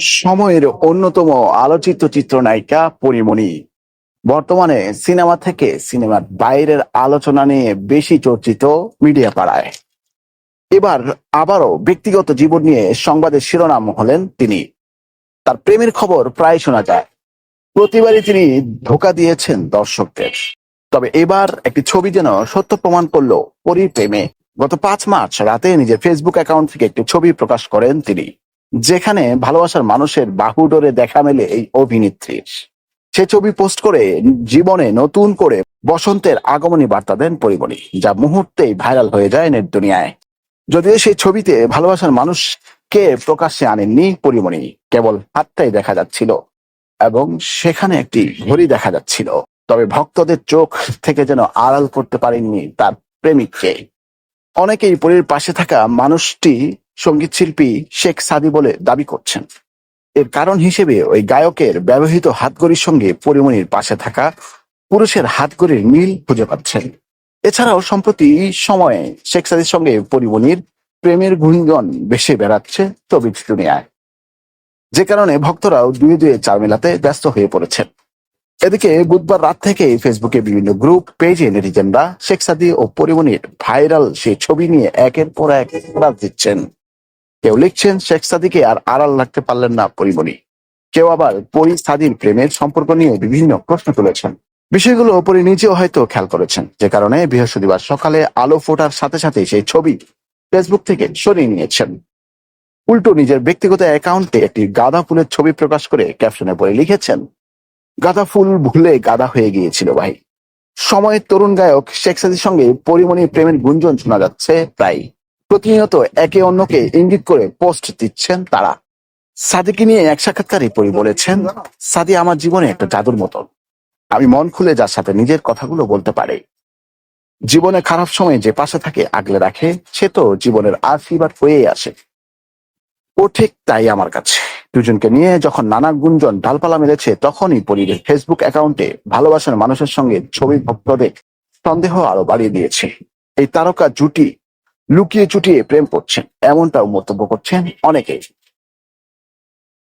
সময়ের অন্যতম আলোচিত চিত্রনায়িকা পরিমণি। বর্তমানে সিনেমা থেকে সিনেমার বাইরের আলোচনা নিয়ে বেশি চর্চিত মিডিয়া পাড়ায় এবার আবারও ব্যক্তিগত জীবন নিয়ে সংবাদের শিরোনাম হলেন তিনি। তার প্রেমের খবর প্রায় শোনা যায়। প্রতিবারই তিনি ধোকা দিয়েছেন দর্শকদের। তবে এবার একটি ছবি যেন সত্য প্রমাণ করল পরীর প্রেমে। গত পাঁচ মার্চ রাতে নিজের ফেসবুক অ্যাকাউন্ট থেকে একটি ছবি প্রকাশ করেন তিনি। যেখানে ভালোবাসার মানুষের বাহুডোরে দেখা মেলে এই অভিনেত্রীর সে ছবি পোস্ট করে জীবনে নতুন করে বসন্তের আগমনী বার্তা দেন পরিমণি, যা মুহূর্তেই ভাইরাল হয়ে যায় নেট দুনিয়ায়। যদিও সেই ছবিতে ভালোবাসার মানুষকে প্রকাশ্যে আনেননি পরিমণি, কেবল হাতটাই দেখা যাচ্ছিল এবং সেখানে একটি ঘড়ি দেখা যাচ্ছিল। তবে ভক্তদের চোখ থেকে যেন আড়াল করতে পারেননি তার প্রেমিককে। অনেকেই পরীর পাশে থাকা মানুষটি সংগীত শিল্পী শেখ সাদি বলে দাবি করছেন। এর কারণ হিসেবে ওই গায়কের ব্যবহৃত হাতঘড়ির সঙ্গে পরিমণির পাশে থাকা পুরুষের হাতঘড়ির মিল খুঁজে পাচ্ছেন। এছাড়াও সম্প্রতি সময়ে শেখ সাদির সঙ্গে পরিমণির প্রেমের গুঞ্জন বেশি বেড়াচ্ছে তবিজ দুনিয়ায়। যে কারণে ভক্তরাও দুয়ে দুয়ে চার মেলাতে ব্যস্ত হয়ে পড়েছেন। এদিকে বুধবার রাত থেকে ফেসবুকে বিভিন্ন গ্রুপ পেজে নেটিজেনরা শেখ সাদি ও পরিমণির ভাইরাল সেই ছবি নিয়ে একের পর এক রাত দিচ্ছেন। কেউ লিখছেন, শেখ সাদিকে আর আড়াল রাখতে পারলেন না পরিমণি কেউ আবার, পরি সাদির প্রেমের সম্পর্ক নিয়ে বিভিন্ন প্রশ্ন তুলেছেন। বিষয়গুলো পরি নিজেও হয়তো খেয়াল করেছেন। যে কারণে বৃহস্পতিবার সকালে আলো ফোটার সাথে সাথে সেই ছবি ফেসবুক থেকে সরিয়ে নিয়েছেন। উল্টো নিজের ব্যক্তিগত অ্যাকাউন্টে একটি গাঁদা ফুলের ছবি প্রকাশ করে ক্যাপশনে পরে লিখেছেন গাঁদা ফুল ভুলে গাঁদা হয়ে গিয়েছিল ভাই। সময়ের তরুণ গায়ক শেখ সাদির সঙ্গে পরিমণির প্রেমের গুঞ্জন শোনা যাচ্ছে প্রায়। প্রতিনিয়ত একে অন্যকে ইঙ্গিত করে পোস্ট দিচ্ছেন তারা। সাদিকে নিয়ে এক সাক্ষাৎকারে পরি বলেছেন, সাদি আমার জীবনে একটা জাদুর মতো আমি মন খুলে যার সাথে নিজের কথাগুলো বলতে পারি। জীবনে খারাপ সময়ে যে পাশে থাকে আগলে রাখে, সে তো জীবনের আশীর্বাদ হয়েই আসে। ও ঠিক তাই আমার কাছে। দুজনকে নিয়ে যখন নানা গুঞ্জন ডালপালা মেলেছে তখনই পরিবেশ ফেসবুক অ্যাকাউন্টে ভালোবাসার মানুষের সঙ্গে ছবি ভক্তদের সন্দেহ আরও বাড়িয়ে দিয়েছে। এই তারকা জুটি লুকিয়ে চুটিয়ে প্রেম করছেন, এমনটাও মন্তব্য করছেন অনেকেই।